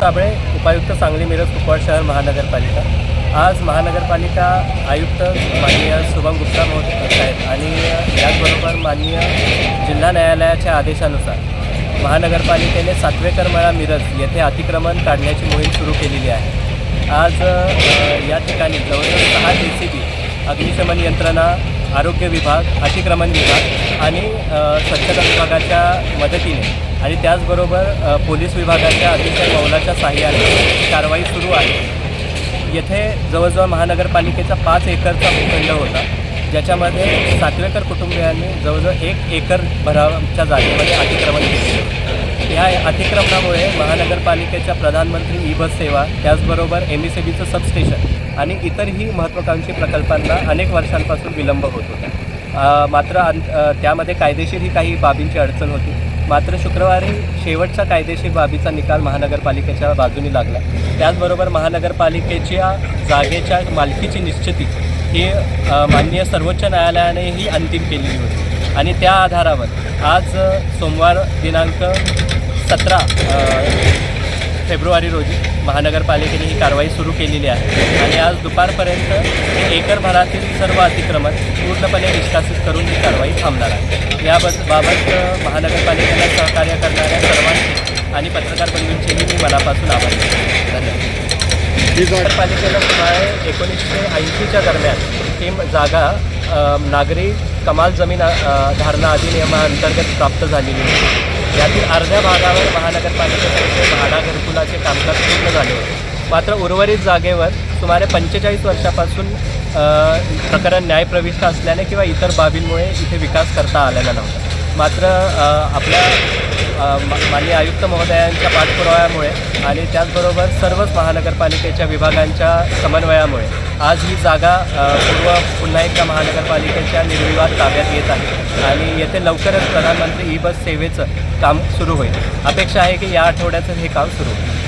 काबळे उपायुक्त सांगली मिरज कुपवाड शहर महानगरपालिका. आज महानगरपालिका आयुक्त माननीय शुभम गुप्ता महोदय आहेत आणि याचबरोबर माननीय जिल्हा न्यायालयाच्या आदेशानुसार महानगरपालिकेने सातवेकर मळा मिरज येथे अतिक्रमण काढण्याची मोहीम सुरू केलेली आहे. आज या ठिकाणी जवळजवळ सहा डी सी बी अग्निशमन यंत्रणा आरोग्य विभाग अतिक्रमण विभाग आणि स्वच्छता विभागाच्या मदतीने आणि त्याचबरोबर पोलीस विभागाच्या अतिशय मौलाच्या साह्याने कारवाई सुरू आहे. येथे जवळजवळ महानगरपालिकेचा पाच एकरचा भूखंड होता ज्याच्यामध्ये सातवेकर कुटुंबियांनी जवळजवळ एक एकर भराच्या जागेमध्ये अतिक्रमण केले. अतिक्रमणामुळे महानगरपालिकेच्या प्रधानमंत्री ई बस सेवा त्याचबरोबर एम ई सी बीचं सबस्टेशन आणि इतरही महत्त्वाकांक्षी प्रकल्पांना अनेक वर्षांपासून विलंब होत होता. मात्र अं- त्यामध्ये कायदेशीरही काही बाबींची अडचण होती. मात्र शुक्रवारी शेवटचा कायदेशीर बाबीचा निकाल महानगरपालिकेच्या बाजूने लागला. त्याचबरोबर महानगरपालिकेच्या जागेच्या मालकीची निश्चिती ही माननीय सर्वोच्च न्यायालयानेही अंतिम केलेली होती. आणि त्या आधारावर आज सोमवार दिनांक सतरा फेब्रुवारी रोजी महानगरपालिकेने ही कारवाई सुरू केलेली आहे. आणि आज दुपारपर्यंत एकरभरातील सर्व अतिक्रमण पूर्णपणे निष्कासित करून ही कारवाई थांबणार आहे. याबद्द बाबत महानगरपालिकेला सहकार्य करणाऱ्या सर्वांचे आणि पत्रकार बंधूंचेही मी मनापासून आभार धन्यवाद. नगरपालिकेला सुमारे एकोणीसशे ऐंशीच्या दरम्यान ही जागा नागरी कमाल जमीन धारणा अधिनियमाअंतर्गत प्राप्त झालेली होती यातील अर्ध्या भागावर महानगरपालिकेतर्फे म्हाडा घरकुलाचे कामकाज पूर्ण झाले होते. मात्र उर्वरित जागेवर सुमारे पंचेचाळीस वर्षापासून प्रकरण न्यायप्रविष्ट असल्याने किंवा इतर बाबींमुळे इथे विकास करता आलेला नव्हता. मात्र आपल्या माननीय आयुक्त महोदयांच्या पाठपुराव्यामुळे आणि त्याचबरोबर सर्वच महानगरपालिकेच्या विभागांच्या समन्वयामुळे आज ही जागा पूर्व पुन्हा एकदा महानगरपालिकेच्या निर्विवाद ताब्यात येत आहे आणि येथे लवकरच प्रधानमंत्री ई बस सेवेचं काम सुरू होईल. अपेक्षा आहे की या आठवड्याचं हे काम सुरू होईल.